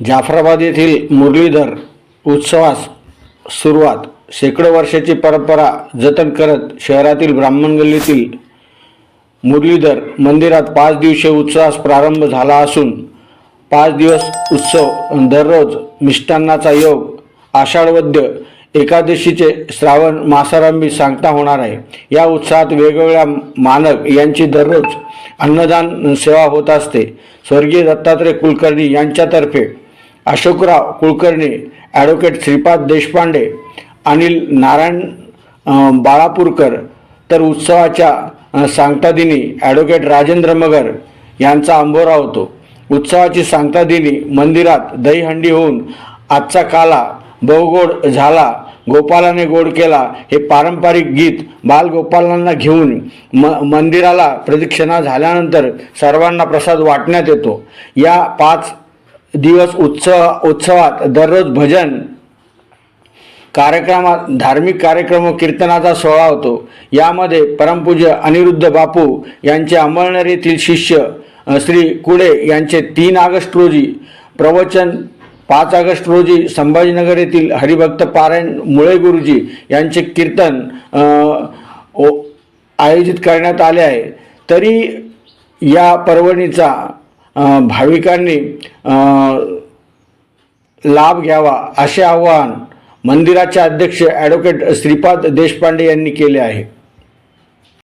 जाफराबाद येथील मुरलीधर उत्सवास सुरुवात शेकडो वर्षाची परंपरा जतन करत शहरातील ब्राह्मण गल्लीतील मुरलीधर मंदिरात पाच दिवसीय उत्सवास प्रारंभ झाला असून पाच दिवस उत्सव दररोज मिष्टान्नाचा योग आषाढवद्य एकादशीचे श्रावण मासारंभी सांगता होणार आहे. या उत्सवात वेगवेगळ्या मानक यांची दररोज अन्नदान सेवा होत असते. स्वर्गीय दत्तात्रय कुलकर्णी यांच्यातर्फे अशोकराव कुलकर्णी ॲडव्होकेट श्रीपाद देशपांडे अनिल नारायण बाळापूरकर तर उत्सवाच्या सांगतादिनी सांगता दिनी ॲडव्होकेट राजेंद्र मगर यांचा अंबोरा होतो. उत्सवाची सांगता दिनी मंदिरात दहीहंडी होऊन आजचा काला बहुगोड झाला. गोपालाने गोड केला. हे पारंपरिक गीत बालगोपालांना घेऊन म मंदिराला प्रदक्षिणा झाल्यानंतर सर्वांना प्रसाद वाटण्यात येतो. या पाच दिवस उत्सव उत्सवात दररोज भजन कार्यक्रमात धार्मिक कार्यक्रम व कीर्तनाचा सोहळा होतो. यामध्ये परमपूज्य अनिरुद्ध बापू यांचे अंमळनेर येथील शिष्य श्री कुडे यांचे तीन ऑगस्ट रोजी प्रवचन पाच ऑगस्ट रोजी संभाजीनगर येथील हरिभक्त पारायण मुळे गुरुजी यांचे कीर्तन ओ- आयोजित करण्यात आले आहे. तरी या पर्वणीचा भाविकांनी लाभ घ्यावा असे आवाहन मंदिराचे अध्यक्ष ॲडव्होकेट श्रीपाद देशपांडे यांनी केले आहे.